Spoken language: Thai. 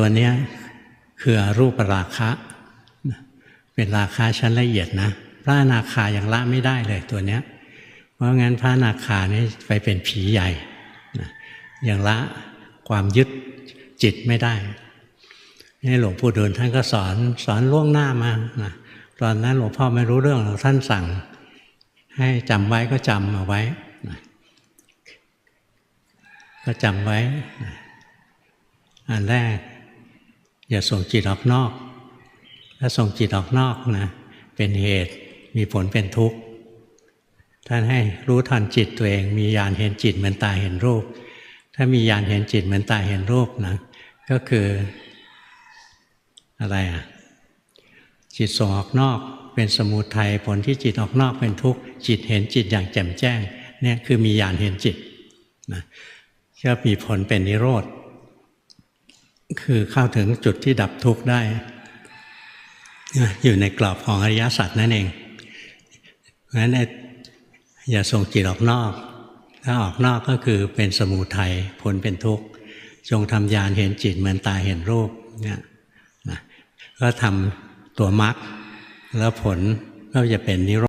ตัวเนี้ยคือรูปราคะ เป็นราคาชั้นละเอียดนะ พระนาคายังละไม่ได้เลยตัวเนี้ย เพราะงั้นพระนาคานี่ไปเป็นผีใหญ่ยังละความยึดจิตไม่ได้นี่หลวงปู่ดูลท่านก็สอนสอนล่วงหน้ามานะตอนนั้นหลวงพ่อไม่รู้เรื่องหรอกท่านสั่ง ให้จำไว้ก็จำเอาไว้นะก็จำไว้ อันแรก อย่าส่งจิตออกนอก ถ้าส่งจิตออกนอกนะเป็นเหตุมีผลเป็นทุกข์ ท่านให้รู้ทันจิตตัวเอง มีญาณเห็นจิตเหมือนตาเห็นรูป ถ้ามีญาณเห็นจิตเหมือนตาเห็นรูปนะก็คืออะไรอะจิตส่งออกนอกเป็นสมุทัยผลที่จิตออกนอกเป็นทุกข์จิตเห็นจิตอย่างแจ่มแจ้งเนี่ยคือมีญาณเห็นจิตนะก็มีผลเป็นนิโรธ คือเข้าถึงจุดที่ดับทุกข์ได้ อยู่ในกรอบของอริยสัจนั่นเองเพราะฉะนั้นอย่าส่งจิตออกนอก ถ้าออกนอกก็คือเป็นสมูทัยผลเป็นทุกข์ จงทำญาณเห็นจิตเหมือนตาเห็นรูปเนี่ยก็ทำตัวมรรคแล้วผลก็จะเป็นนิโร